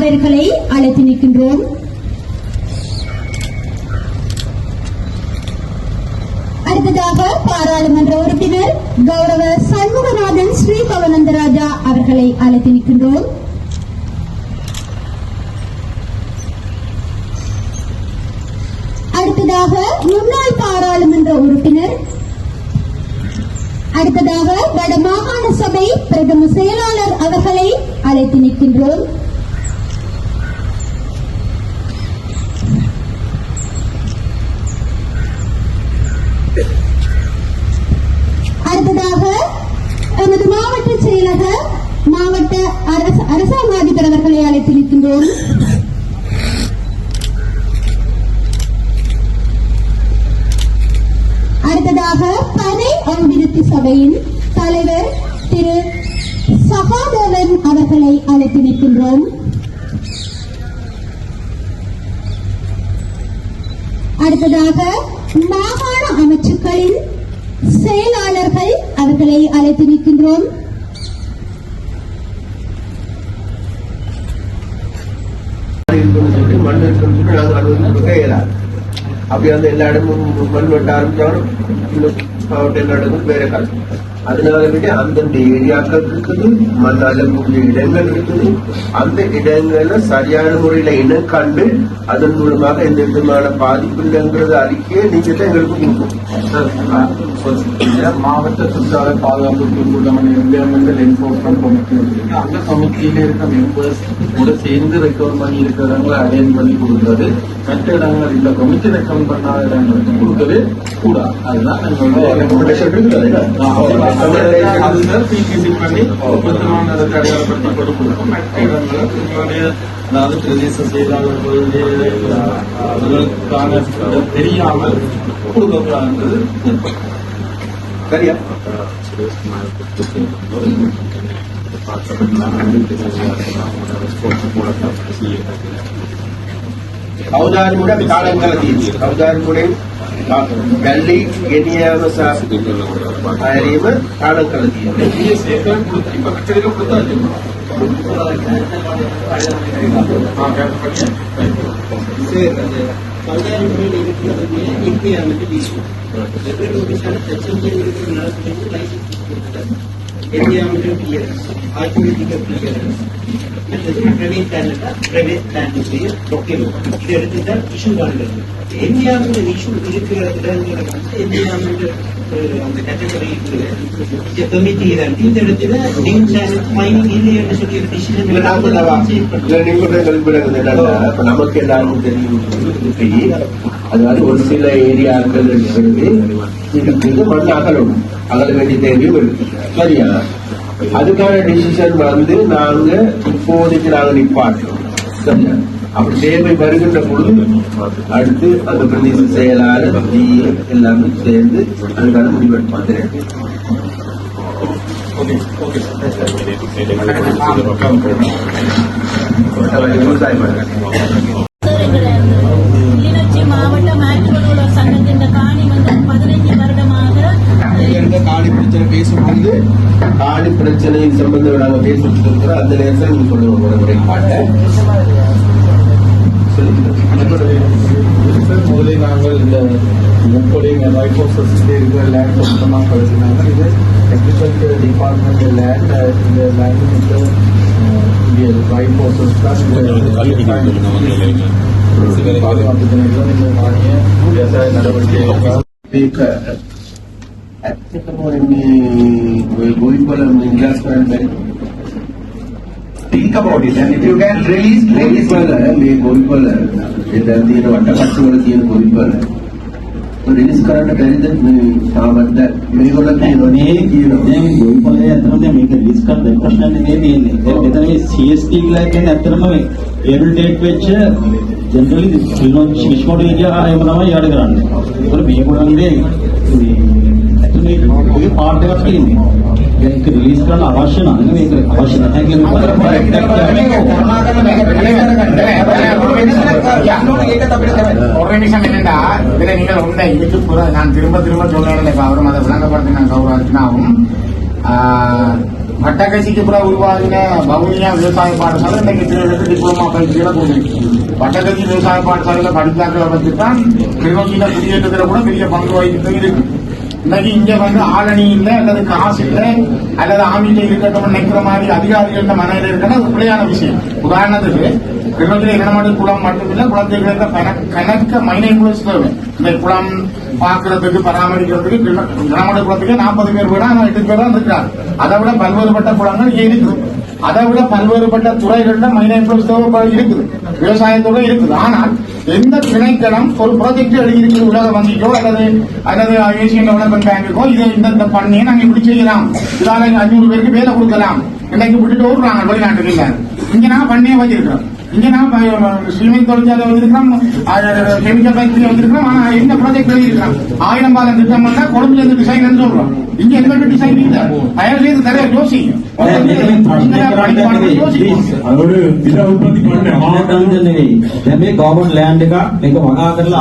அவர்களை அழைத்து நிற்கின்றோம். அடுத்ததாக பாராளுமன்ற உறுப்பினர் கௌரவ சண்முகநாதன் ஸ்ரீ பவனந்தராஜா அவர்களை அழைத்து நிற்கின்றோம். அடுத்ததாக முன்னாள் பாராளுமன்ற உறுப்பினர் அடுத்ததாக வட மாகாண சபை பிரதம செயலாளர் அவர்களை அழைத்து நிற்கின்றோம் அடுத்ததாக எமது மாவட்ட செயலக மாவட்ட அரசாங்க அதிபர் அவர்களை அழைத்து அடுத்ததாக பனை அபிவிருத்தி சபையின் தலைவர் திரு சகாதேவன் அவர்களை அழைத்திருக்கின்றோம். அடுத்ததாக மாகாண அமைச்சுக்களின் செயலாளர்கள் அவர்களை அழைத்து நிற்கின்றோம். மண் இருக்குன்னு சொல்லி நாங்கள் அனுமதி கொடுக்க அப்படி வந்து எல்லா இடமும் மண் வெட்ட ஆரம்பிச்சாலும் இன்னும் மாவட்ட எல்லா இடமும் வேற காசு அதனால அந்தந்த ஏரியாக்கள் இருக்குது மண் இடங்கள் இருக்குது அந்த இடங்களை சரியான முறையில இனம் கண்டு அதன் மூலமாக எந்த விதமான பாதிப்பு இல்லைங்கிறது அறிக்கையை நீங்க தான் எங்களுக்கு கொடுக்கும் மாவட்ட சுற்றாலை பாதுகாப்பு கூட்டமான என்விரான்மெண்டல் என்ஃபோர்ஸ்மெண்ட் கமிட்டி இருக்கு அந்த கமிட்டியில இருக்க மெம்பர்ஸ் கூட சேர்ந்து ரெக்கவர் பண்ணி இருக்கிற இடங்களை அரேஞ்ச் பண்ணி கொடுக்குறது மற்ற இடங்கள் இந்த கமிட்டி ரெக்கமெண்ட் பண்ணாத இடங்களுக்கு கொடுக்கவே கூடாது அதுதான் எங்களுடைய அதுதான் பிசிசி பண்ணி ஒப்பந்தமான அதை தெரியாமல் गली गिनीअ सां क़रीब ताड़कल ഇന്ത്യയാണ് ಎನ್ವಿರಾನ್ಮೆಂಟಲ್ ಕ್ಲಿಯರೆನ್ಸ್ ಆರ್ಕಿಯೋಲಜಿಕಲ್ ಕ್ಲಿಯರೆನ್ಸ್ ಮತ್ತೆ ಪ್ರೈವೇಟ್ ಪ್ಲಾನ್ ಅಂತ ಪ್ರೈವೇಟ್ ಪ್ಲಾನ್ ಕೊಟ್ಟಿರುವುದು ಇದರಿಂದ ಇಶ್ಯೂಗಳನ್ನು ಎನ್ವಿರಾನ್ಮೆಂಟಲ್ ಇಶ್ಯೂ ಇರುತ್ತಿರೋ ಎನ್ವಿರಾನ್ಮೆಂಟಲ್ அந்த கேட்டகரி இருக்குது கமிட்டி இருக்கு இந்த இடத்துல நீங்க சேனல் ஃபைனல் இல்லைன்னு சொல்லி ஒரு டிசிஷன் எடுக்கலாம் நீங்க கூட கல்பனை பண்ணலாம் நமக்கு எல்லாரும் தெரியும் அதாவது ஒரு சில ஏரியாக்கள் இருக்கிறது இருக்குது மண் அகலும் அகல வேண்டிய தேவையும் இருக்கு. சரியா? அதுக்கான டிசிஷன் வந்து நாங்க இப்போதைக்கு நாங்க நிப்பாட்டுறோம் சரியா? அப்படி தேவை வருகின்ற பொழுது அடுத்து அந்த பிரதேச செயலாளர் எல்லாமே சேர்ந்து அதுக்கான முடிவெடுப்பாங்க ஓகே ஓகே விவசாயம் பிரச்சனை சம்பந்தம் நாங்க பேசிட்டு இருக்கிறோம் அந்த நேரத்தில் நீங்க சொல்லுங்க உங்களோட முறைப்பாட்டை முதலே நாங்கள் இந்த முப்படை ரைஃபோர்ஸஸ்ல இருக்கிற லேண்ட் சொந்தமாக கழிச்சினாங்க இது அக்ரிகல்ச்சர் டிபார்ட்மெண்ட் லேண்ட் இந்த லேண்ட் வந்து இங்கே ரைஃபோர்ஸஸ் தான் பாதுகாப்பு திணைக்களம் இந்த மானிய விவசாய நடவடிக்கை applicable in the going column in glass panel. Think about it, and if you can release, release. Golipala, तो रिलीज़ करायला तरी ഗോയിപ്പോളെ അത്രമേ మీకు రిలీజ్ కార్డ్ ప్రశ్న అనేది ఏం లేదు ఏదైనా సిఎస్టీ లాగే అత్రమే ఏడు డేట్ వచ్చి జనరల్ విష్ణోడు ఏరియా ఏమన్నా ఏడుగురాండి మేము కూడా అండి कोई पार्ट देगा फिल्म में एक रिलीज करना अवश्य ना नहीं एक अवश्य ना थैंक ஒரு நிமிஷம் என்னடா இதுல நீங்கள் உண்ட இதுக்கு புற நான் திரும்ப திரும்ப சொல்றேன் இப்ப அவரும் அதை விளங்கப்படுத்தி நான் கௌரவத்தினாவும் வட்டக்கட்சிக்கு புற உருவாகின பவுனியா விவசாய பாடசாலை இன்னைக்கு டிப்ளமா பயிற்சிகளை கொடுத்துருக்கு வட்டக்கட்சி விவசாய பாடசாலையில படித்தார்கள் பற்றி தான் திருவள்ளியில கூட பெரிய பங்கு வகிக்கிறது இருக்கு இன்னைக்கு இங்க வந்து ஆளணி இல்ல அல்லது காசு இல்ல அல்லது ஆமியில இருக்கட்டும் நினைக்கிற மாதிரி அதிகாரிகள் மனையில இருக்கணும் அது பிள்ளையான விஷயம். உதாரணத்துக்கு கிணத்துல இனமடு குளம் மட்டுமில்ல குளத்துக்கு கணக்க மைனை குளம் தேவை இந்த குளம் பாக்குறதுக்கு பராமரிக்கிறதுக்கு கிணமடு குளத்துக்கு நாற்பது பேர் வீடா எட்டு பேர் தான் இருக்கிறார் அதை விட பல்வேறுபட்ட குளங்கள் இங்கே இருக்குது அதை விட பல்வேறுபட்ட துறைகள்ல மைனை இருக்குது. விவசாயத்தோட இருக்குது. ஆனால் எந்த திணைக்களம் ஒரு ப்ராஜெக்ட் எழுதியிருக்கு உலக வங்கிக்கோ அல்லது அல்லது ஏசியன் டெவலப்மெண்ட் பேங்குக்கோ இதை இந்த இந்த பண்ணி நாங்க இப்படி செய்யலாம். இதால அஞ்சூறு பேருக்கு வேலை கொடுக்கலாம். இன்னைக்கு விட்டுட்டு ஓடுறாங்க வெளிநாட்டுக்கு இங்க நான் பண்ணியே வச்சிருக்கிறோம் இங்க நான் ஸ்விமிங் தொழிற்சாலை வந்திருக்கிறோம் கெமிக்கல் ஃபேக்டரி வந்திருக்கிறோம் ஆனா எந்த ப்ராஜெக்ட் எழுதியிருக்கிறோம் ஆயிரம் பாலம் திட்டம் பண்ணா கொழும்புல இருந்து டிசைன் சொல்றோம் ఇంకెందుకంటే డిసైడ్ అయ్యారు లేదు సరే యోసి जब लैंड का मेरे को वहाँ लैंड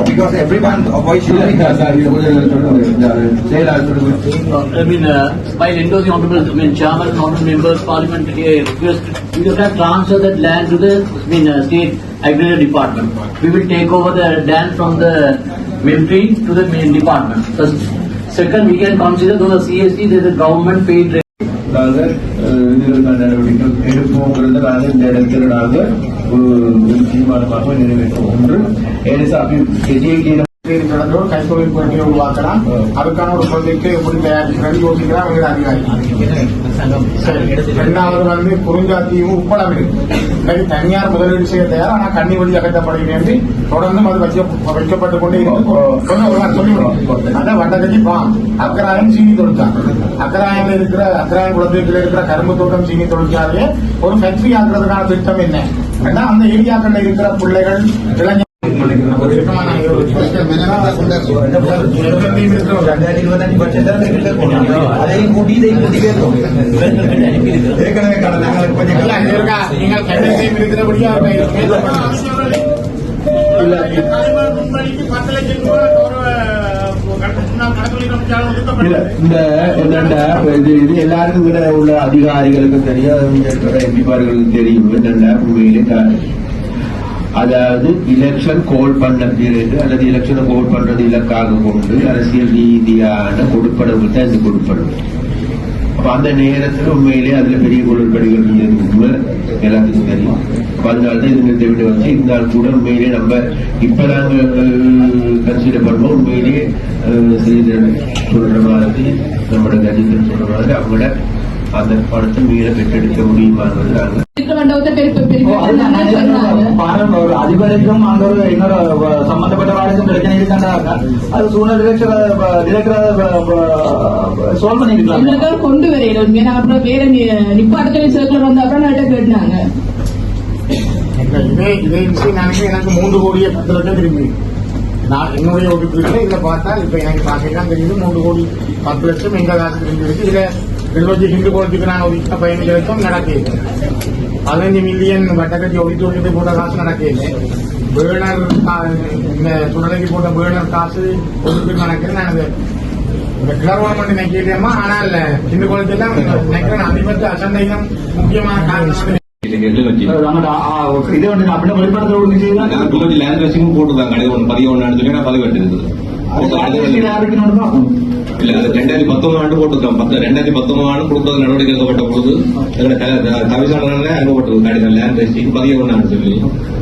कि because. I mean, uh, by by the honourable, I mean, chairman honourable members, parliament, uh, request, we just have transfer that land to the, I mean, uh, state agriculture department. We will take over the land from the military to the main department. Second, we can consider those the CST, that the government paid rate. நாங்கள் இதற்கான நடவடிக்கைகள் எடுப்போங்கிறது நாங்கள் இந்த இடத்துல நாங்கள் ஒரு ஒரு தீர்மானமாக நிறைவேற்றுவோம் ஒன்று ஏனென்றால் நடந்த ஒரு கைத்தொழில் போட்டியை உருவாக்கலாம். அதுக்கான ஒரு ப்ராஜெக்ட் எப்படி தயாரிக்கிறது யோசிக்கிறார் அவங்க அதிகாரி சரி. இரண்டாவது வந்து குறுஞ்சாத்தியும் உப்பளம் இருக்கு தனியார் முதலீடு செய்ய தயார்? ஆனா கண்ணி வழி அகற்றப்பட வேண்டி தொடர்ந்து அது வைக்க வைக்கப்பட்டுக் கொண்டே இருக்கு. சொன்ன ஒரு நாள் சொல்லி அதான் வண்டகஜி பாம் அக்கராயம் சீனி தொழிற்சாலை அக்கராயம்ல இருக்கிற அக்கராயம் குளத்தில் இருக்கிற கரும்பு தோட்டம் சீனி தொழிற்சாலையை ஒரு ஃபேக்டரி ஆக்குறதுக்கான திட்டம் என்ன? அந்த ஏரியாக்கள்ல இருக்கிற பிள்ளைகள் இளைஞர் அதையும் கூட்டி இதையும் கூட்டி பேசுவோம் ஏற்கனவே கடந்த நாங்களுக்கு எல்லாருக்கும் உள்ள அதிகாரிகளுக்கும் தெரியும் எம்பிமார்களுக்கும் தெரியும் என்னென்ன உண்மையிலே அதாவது எலெக்ஷன் கோல் பண்ண பிறகு அல்லது எலெக்ஷனை கோல் பண்றது இலக்காக கொண்டு அரசியல் ரீதியான கொடுப்படவு தான் இந்த கொடுப்பனவு. அப்ப அந்த நேரத்துல உண்மையிலே அதுல பெரிய குளறுபடிகள் இருந்தது உண்மை எல்லாத்துக்கும் தெரியும். அதனால அதனாலதான் இது நிறுத்த விட்டு வச்சு இருந்தால் கூட உண்மையிலே நம்ம இப்ப நாங்க கன்சிடர் பண்ணுவோம். உண்மையிலே அஹ், ஸ்ரீதரன் சொல்ற மாதிரி நம்மளோட கஜிதன் சொல்ற மாதிரி அவங்களோட அந்த பணத்தை மீள பெற்றெடுக்க முடியுமாங்கிறது நாங்க பாருங்க ஒரு அதிபருக்கும் ஒரு இன்னொரு அஹ், சம்பந்தப்பட்டவர்களுக்கும் பிரச்சனை இருக்காண்டா? அது சூழ்நிலை டிரெக்டர் சால்வ் பண்ணிருக்கலாம். எங்களுக்காக கொண்டு வரையில உண்மையா அப்புறம் வேற நிப்பாட்டத்தில் சேர்க்கல வந்த அப்புறம் நான் கேட்டாங்க. இதே இதே எனக்கு மூன்று கோடியே பத்து லட்சம் திரும்பி. நான் என்னுடைய ஒதுக்கீடுல இதுல பார்த்தா இப்ப எனக்கு பார்க்கலாம் தெரியுது. மூன்று கோடி பத்து லட்சம் எங்க காசு திரும்பி இருக்கு. இதுல இருபத்தி ஹிந்து கோடிக்கு நான் ஒதுக்கின பதினஞ்சு லட்சம் நடக்குது பதினஞ்சு மில்லியன் வட்டக்கட்டி ஒதுக்கி ஒதுக்கி போட்ட காசு நடக்குது பேனர் இந்த சுடலைக்கு போட்ட பேனர் காசு ஒதுக்கீடு நடக்குது நான் இது இந்த கிளர்வனம் நினைக்கிறேமா ஆனால் இந்த கோலத்தெல்லாம் நினைக்கிறேன் அதிபத்த அசண்டையும் முக்கியமான காரணம் இது வந்து அப்படியே வெளிப்படுத்த ஒண்ணு செய்யலாம் லேண்ட் ரேசிங் போட்டுருந்தாங்க கடை ஒன்று பதிவு ஒன்று பதிவு இருக்குது இல்ல அது ரெண்டாயிரத்தி பத்தொன்பது ஆண்டு போட்டிருக்கோம் பத்து ரெண்டாயிரத்தி பத்தொன்பது ஆண்டு கொடுத்தது நடவடிக்கை எடுக்கப்பட்ட பொழுது தவிசாளர்களே அனுப்பப்பட்டது கடை லேண்ட் ரேசிங் பதிவு ஒன்று சொல்லி.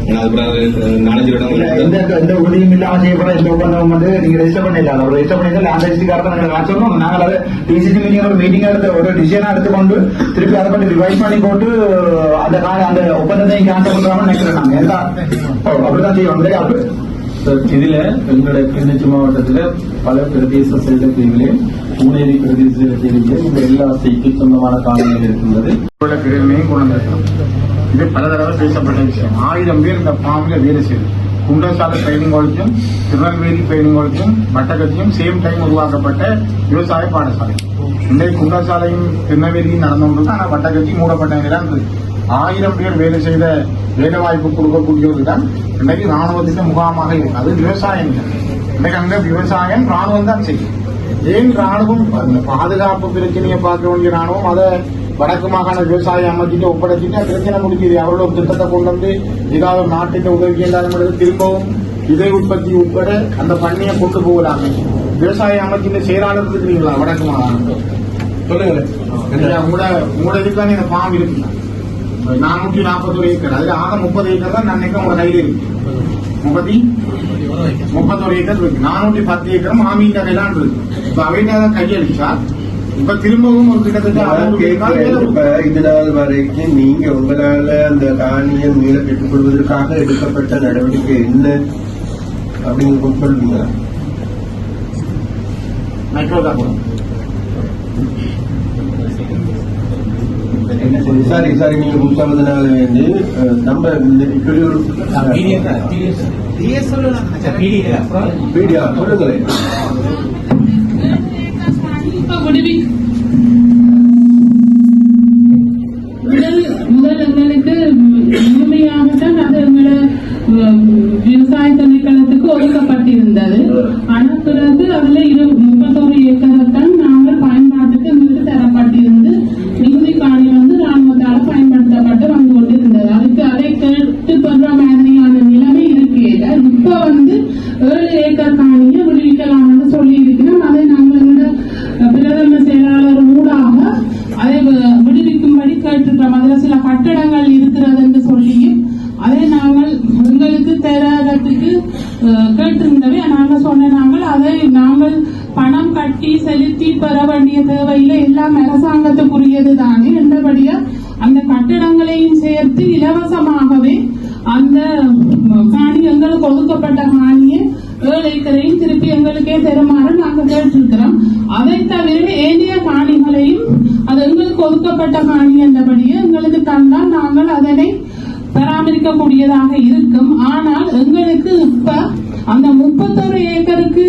ஆனா அது நாலஞ்சு இடங்கள் எந்த எந்த உறுதியும் இல்லாம செய்யப்பட இந்த ஒப்பந்தம் வந்து நீங்க ரெஜிஸ்டர் பண்ணிடல அவர் ரெஜிஸ்டர் பண்ணி லேண்ட் ரெஜிஸ்டர் நாங்கள் அதை டிசிசி மீட்டிங் ஒரு மீட்டிங் எடுத்து ஒரு எடுத்துக்கொண்டு திருப்பி அதை ரிவைஸ் பண்ணி போட்டு அந்த அந்த ஒப்பந்தத்தை கேன்சல் நினைக்கிறேன் அப்படிதான் செய்வோம். இதுல எங்களுடைய கிளிநொச்சி மாவட்டத்தில் பல பிரதேச செயல பிரிவுகளில் பூனேரி பிரதேச செயல இந்த எல்லா செய்திக்கு சொந்தமான காணொலிகள் இருக்கின்றது. பிரிவினையும் கொண்டு வந்திருக்கிறோம் இது பல தடவை பேசப்பட்ட விஷயம். ஆயிரம் பேர் இந்த ஃபார்மில் வேலை செய்யுது குண்டசாலை ட்ரைனிங் காலேஜும் திருநெல்வேலி ட்ரைனிங் காலேஜும் வட்டக்கத்தியும் சேம் டைம் உருவாக்கப்பட்ட விவசாய பாடசாலை. இன்றைக்கு குண்டசாலையும் திருநெல்வேலியும் நடந்து ஆனால் வட்டக்கத்தி மூடப்பட்ட நிலம் இருந்தது ஆயிரம் பேர் வேலை செய்த வேலை வாய்ப்பு கொடுக்கக்கூடிய ஒரு இடம் இன்றைக்கு ராணுவத்தின் முகாமாக இருக்கு அது விவசாயம். இன்றைக்கு அங்க விவசாயம் ராணுவம் தான் செய்யும். ஏன் ராணுவம் பாதுகாப்பு பிரச்சனையை பார்க்க வேண்டிய ராணுவம் அதை வடக்கு மாகாண விவசாய அமைச்சிட்டு ஒப்படைச்சிட்டு பிரச்சனை முடிஞ்சது அவரோட ஒரு திட்டத்தை கொண்டு வந்து ஏதாவது நாட்டுக்கு உதவி இல்லாத திரும்பவும் விதை உற்பத்தி உட்பட அந்த பண்ணையை கொண்டு போகலாங்க விவசாய அமைச்சின் செயலாளர் இருக்கிறீங்களா வடக்கு மாகாணம் இல்லையா, உங்களோட உங்களோட இதுக்கான இந்த ஃபார்ம் இருக்கு. நானூற்றி நாற்பத்தொரு ஏக்கர். அதுல ஆக முப்பது ஏக்கர் தான் நான் நினைக்கிறேன் உங்க கையில இருக்கு. முப்பத்தி? முப்பத்தொரு ஏக்கர் இருக்கு. நானூற்றி பத்து ஏக்கரும் ஆமீன் கையிலான் இருக்கு. இப்ப அவையிட்ட கையளிச்சா இப்ப திரும்பவும் ஒரு கிட்டத்தட்ட இது நாள் வரைக்கும் நீங்க உங்களால அந்த காணியை மீள பெற்றுக்கொள்வதற்காக எடுக்கப்பட்ட நடவடிக்கை என்ன? அப்படின்னு சொல்லுங்க மைக்ரோதா கூட சரி சரி நீங்க முப்பதுனால வேண்டி நம்ம இந்த இப்படி ஒரு மீடியா சொல்லுங்களேன் முதல் முதல் எங்களுக்கு முழுமையாகத்தான் அது எங்களோட உம், விவசாய திணைக்களத்துக்கு ஒதுக்கப்பட்டிருந்தது. ஆனா பிறகு அதுல இரு கட்டடங்கள் இருக்கிறது என்று சொல்லியும் அதை நாங்கள் எங்களுக்கு தரத்துக்கு கேட்டிருந்தவை. நாங்கள் சொன்ன நாங்கள் அதை நாங்கள் பணம் கட்டி செலுத்தி பெற வேண்டிய தேவையில்லை. எல்லாம் அரசாங்கத்துக்குரியது தானே என்றபடியா அந்த கட்டடங்களையும் சேர்த்து இலவசமாகவே அந்த காணி எங்களுக்கு ஒதுக்கப்பட்ட காணியை ஏழு ஏக்கரையும் திருப்பி எங்களுக்கே தருமாறு நாங்கள் கேட்டிருக்கிறோம். அதை தவிர ஏனைய காணிகளையும் அது எங்களுக்கு ஒதுக்கப்பட்ட காணி என்றபடியே எங்களுக்கு தந்தால் நாங்கள் அதனை பராமரிக்கக்கூடியதாக இருக்கும். ஆனால் எங்களுக்கு இப்ப அந்த முப்பத்தொரு ஏக்கருக்கு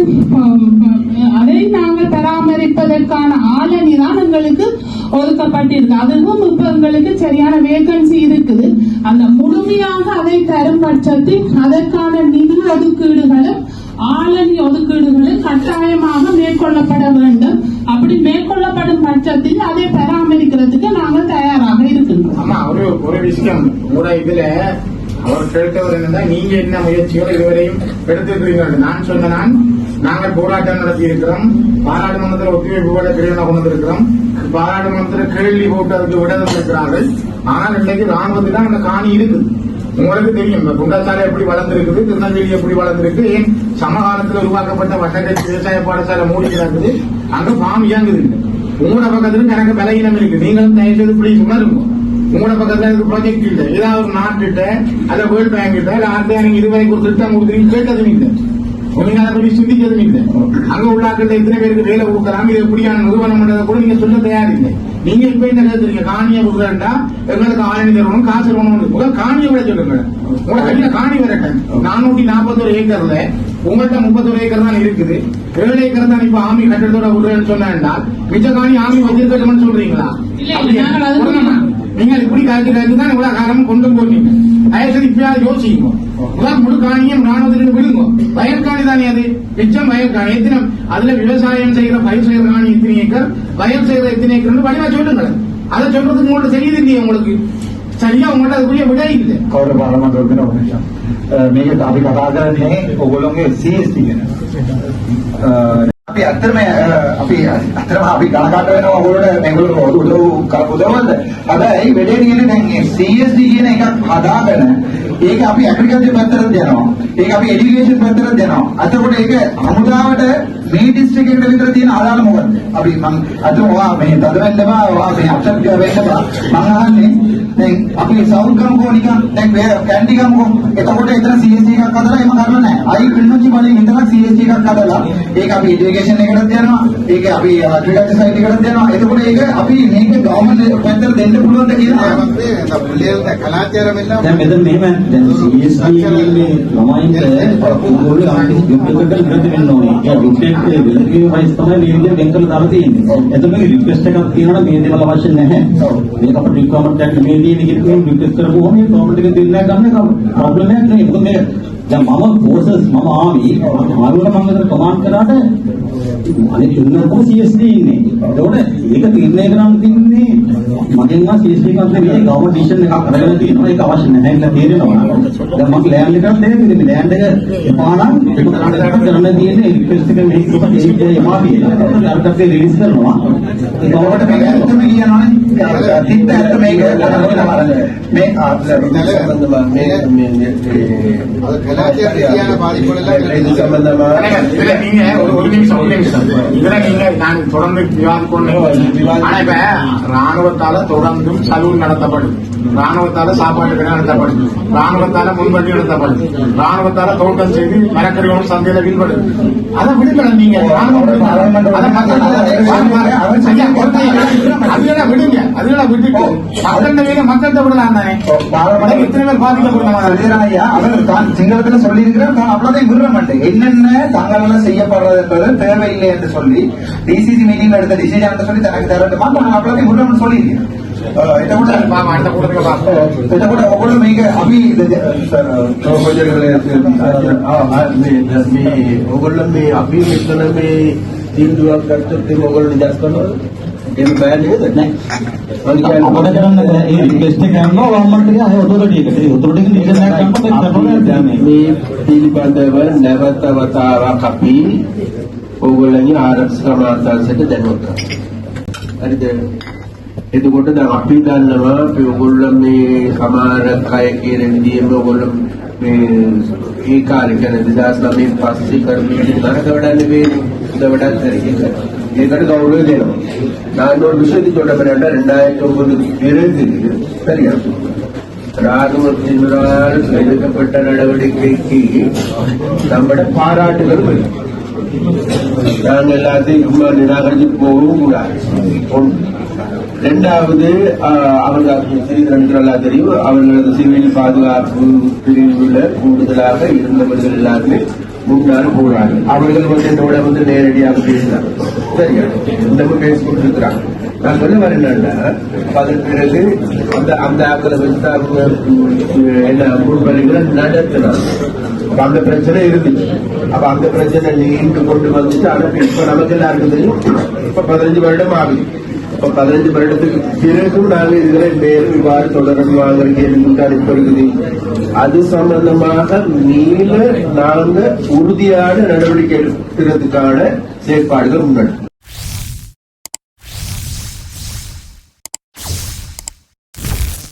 அதை நாங்கள் பராமரிப்பதற்கான ஆளணி தான் எங்களுக்கு ஒதுக்கப்பட்டிருக்கு. அதுவும் இப்ப எங்களுக்கு சரியான வேகன்சி இருக்குது. அந்த முழுமையாக அதை தரும் பட்சத்தில் அதற்கான நிதி ஒதுக்கீடுகளும் ஆளணி ஒதுக்கீடுகளும் கட்டாயமாக மேற்கொள்ளப்பட வேண்டும். அப்படி மேற்கொள்ளப்படும் பட்சத்தில் அதை பராமரிக்கிறதுக்கு நாங்கள் தயார் ஒரு விஷயம் உங்களோட இதுல அவர் கேட்டவர் என்னன்னா நீங்க என்ன முயற்சிகள் இதுவரையும் எடுத்திருக்கிறீர்கள் நான் சொன்ன நான் நாங்கள் போராட்டம் நடத்தி இருக்கிறோம் பாராளுமன்றத்தில் ஒத்துழைப்பு போட பிரிவினை கொண்டு இருக்கிறோம் பாராளுமன்றத்தில் கேள்வி போட்டு அதுக்கு விட இருக்கிறார்கள் ஆனால் இன்னைக்கு ராணுவத்தில் தான் அந்த காணி இருக்குது. உங்களுக்கு தெரியும் இந்த எப்படி வளர்ந்திருக்குது திருநெல்வேலி எப்படி வளர்ந்திருக்கு ஏன் சமகாலத்தில் உருவாக்கப்பட்ட வட்டக்கட்சி விவசாய பாடசாலை மூடி கிடக்குது அங்க பாம் இயங்குது. உங்களோட பக்கத்துல எனக்கு பலகீனம் இருக்கு நீங்களும் தயவு செய்து இப்படி உணருங்க. உங்களோட பக்கத்துல இருக்கு ப்ராஜெக்ட் இல்ல. ஏதாவது ஒரு நாட்டுகிட்ட அல்ல வேர்ல்ட் பேங்க் கிட்ட இல்ல ஆர்டியா நீங்க இதுவரைக்கும் ஒரு திட்டம் கொடுத்துருக்கீங்க கேட்டதும் இல்லை. நீங்க அதை பற்றி சிந்திச்சதும் இல்லை. அங்க உள்ள ஆட்கள் எத்தனை பேருக்கு வேலை கொடுக்கலாம் இது எப்படியான நிறுவனம் பண்றதை கூட நீங்க சொல்ல தயாரில்லை நீங்க இப்ப என்ன கேட்கறீங்க காணியை விடுறா எங்களுக்கு ஆரணி தரணும் காசு முதல் காணியை விட சொல்லுங்க. உங்களோட கையில காணி வரட்டும் நானூத்தி நாற்பத்தொரு ஏக்கர்ல உங்கள்ட்ட முப்பத்தொரு ஏக்கர் தான் இருக்குது. ஏழு ஏக்கர் தான் இப்ப ஆமி கட்டடத்தோட விடுறேன்னு சொன்னா மிச்ச காணி ஆமி வச்சிருக்கட்டும்னு சொல்றீங்களா? நீங்கள் இப்படி காய்ச்சி காய்ச்சி தான் இவ்வளவு காலமும் கொண்டு போனீங்க தயவுசெய்து இப்பயாவது யோசிக்கும். இவ்வளவு முழுக்காணியும் ராணுவத்திலிருந்து விடுங்க வயற்காணி தானே அது? மிச்சம் வயற்காணி. எத்தனை? அதுல விவசாயம் செய்யற பயிர் செய்கிற காணி எத்தனை ஏக்கர்? வயல் செய்கிற எத்தனை ஏக்கர்னு வடிவா சொல்லுங்களேன். அதை சொல்றதுக்கு உங்கள்ட்ட தெரியுது இல்லையா உங்களுக்கு? சரியா உங்கள்ட்ட அதுக்குரிய விடை இல்லை. கௌரவ பாராளுமன்ற உறுப்பினர் ஒரு நிமிஷம். நீங்கள் அभी बता कर रहे අපි ඇත්තටම අපි ඇත්තටම අපි ගණකට වෙනවා ඔයගොල්ලෝට මේගොල්ලෝ උදව් උදව්වද? හැබැයි වෙලේ තියෙන්නේ දැන් මේ CSD කියන එකක් හදාගෙන ඒක අපි ඇග්‍රිකල්චර් පැත්තට දෙනවා. ඒක අපි එඩියුකේෂන් පැත්තට දෙනවා. එතකොට ඒක හමුදාවට මේ ඩිස්ට්‍රික්ට් එකට විතර තියෙන ආදාළ මොකද්ද? අපි මම අද ඔයා මේ තද වෙන්නම ඔයා මේ අප්සෙට් වෙන්නම මම අහන්නේ දැන් අපි සවුත් ගමුකෝ නිකන් දැන් කැන්ටි ගමුකෝ එතකොට එතන CSC එකක් හදලා එහෙම කරලා නැහැ අයි කිලිනොච්චි වලින් ඉඳලා CST එකක් හදලා ඒක අපි එඩියුකේෂන් එකකට යනවා ඒක අපි ඇග්‍රිකල්චර් සයිට් එකට යනවා එතකොට ඒක අපි මේක ගවර්න්මන්ට් පැත්තට දෙන්න පුළුවන්ද කියලා දැන් මෙතන මෙහෙම දැන් CSP කියන්නේ ළමයින්ට ඕගොල්ලෝ අන්තිමට විරුද්ධ වෙන්න ඕනේ. ඒ රිෆ්ලෙක්ට් වෙලකීමේ වයිස් තමයි මේ විදිහට වෙන් කරලා දාලා තියෙන්නේ. එතකොට මේ රික්වෙස්ට් එකක් තියෙනවා මේ දේවල් අවශ්‍ය නැහැ. මේක අපිට රික්වයර්මන්ට් එකක් මේ තියෙන කියන එක රික්වෙස්ට් කරපුවම මේ ගවර්න්මන්ට් එක දෙන්න ගන්න ප්‍රොබ්ලම් එකක් නෙවෙයි. මොකද මේ දැන් මම ෆෝසස් මම ආවි ආවුවට මම මෙතන කමාන්ඩ් කරාට අනිත් තුන්වරම CSD ඉන්නේ. එතකොට ඒක තීරණය කරන්න තින්නේ මගෙන් ආ CSD එකක් නෙවෙයි ගවර්න්මන්ට් ඩිසිෂන් එකක් අරගෙන තියෙනවා. ඒක අවශ්‍ය නැහැ කියලා තේරෙනවා. දැන් මම ලෑන්ඩ් එකක් දෙන්නේ මේ ලෑන්ඩ් එක එපා නම් ඒක කරන්න කරන්න තියෙන්නේ රික්වෙස්ට් එක මේක කොට ඒක එපා කියලා. අර කප්පේ රිලීස් කරනවා. ඒ ගවර්න්මන්ට් මේක ඇත්තම කියනවනේ තිත්ත ඇත්ත මේක මේ இது சம்பந்தமா இதுல நீங்க ஒரு ஒரு நிமிஷம் ஒரு நிமிஷம் இதுல நீங்க நான் தொடர்ந்து விவாதிக்கொண்டு ஆனா இப்ப ராணுவத்தால தொடர்ந்தும் சலூன் நடத்தப்படும். ராணுவத்தால சாப்பாடு கடை நடத்தப்படும். ராணுவத்தால முன்பள்ளி நடத்தப்படும். ராணுவத்தால தோட்டம் செய்து மரக்கறிகளும் சந்தையில வில்படுது அதை விடுங்க நீங்க. அதுல விடுங்க. அதுல விட்டுட்டு மக்கள்கிட்ட விடலாம் தானே. பேர் தான் சிங்களத்துல சொல்லியிருக்கிறார். தான் அவ்வளவுதான் விடுற மாட்டேன். என்னென்ன தங்களால செய்யப்படுறது என்பது தேவையில்லை என்று சொல்லி டிசிசி மீட்டிங் எடுத்த டிசிஷன் சொல்லி தனக்கு தரட்டுமா? அவ்வளவுதான் விடுறோம்னு சொல்லி এটা కూడా এটা కూడా ఒకళ్ళు మీకు అవి మీ ఒకళ్ళు మీ అవి ఇస్తున్న మీ టీం ద్వారా ఖర్చు టీం ఒకళ్ళు చేస్తున్నారు ఏమి భయం లేదు නැවත වතාවක් අපි ඕගොල්ලන්ගේ ආරක්ෂක මාර්ගාංශයට දැනුවත් කරනවා. හරිද? එතකොට දැන් අපි දන්නවා අපි ඕගොල්ලෝ මේ සමහර අය කියන විදිහම ඕගොල්ලෝ මේ ඒ කාර්ය කියන්නේ 2009 පස්සේ කරපු නරක වැඩ නෙවෙයි හොඳ වැඩක් හරි ඒකට ගෞරවය දෙනවා. நான் ஒரு விஷயத்தை சொல்ல போறேன் ரெண்டாயிரத்தி ஒன்பது பிறகு சரியா ராணுவத்தினரால் எடுக்கப்பட்ட நடவடிக்கைக்கு நம்மட பாராட்டுகள் வரும். நாங்கள் எல்லாத்தையும் சும்மா நிராகரித்து போகவும் கூடாது ஒன்று. ரெண்டாவது ஆஹ், அவங்க நல்லா தெரியும். அவர்களது சிவில் பாதுகாப்பு பிரிவுல கூடுதலாக இருந்தவர்கள் எல்லாருமே முன்னாள் போறாங்க அவர்கள் வந்து என்னோட வந்து நேரடியாக பேசினாங்க சரியா? இந்த பேசி கொண்டிருக்கிறாங்க. நான் சொல்ல வரேன் என்னன்னா அதன் பிறகு அந்த அந்த ஆக்களை வச்சு அவங்க என்ன முன்பணிகளை நடத்தினாங்க அப்ப அந்த பிரச்சனை இருந்துச்சு. அப்ப அந்த பிரச்சனை நீண்டு கொண்டு வந்துட்டு அனுப்பி இப்ப நமக்கு எல்லாருக்கும் தெரியும். இப்ப பதினஞ்சு வருடம் ஆகுது. இப்ப பதினஞ்சு வருடத்துக்கு பிறகும் நாங்கள் இதுல மேலும் இவ்வாறு தொடரணுமாங்கிற கேள்வி தான் இப்ப அது சம்பந்தமாக மீள நாங்கள் உறுதியான நடவடிக்கை எடுக்கிறதுக்கான செயற்பாடுகள் முன்னெடுக்கும்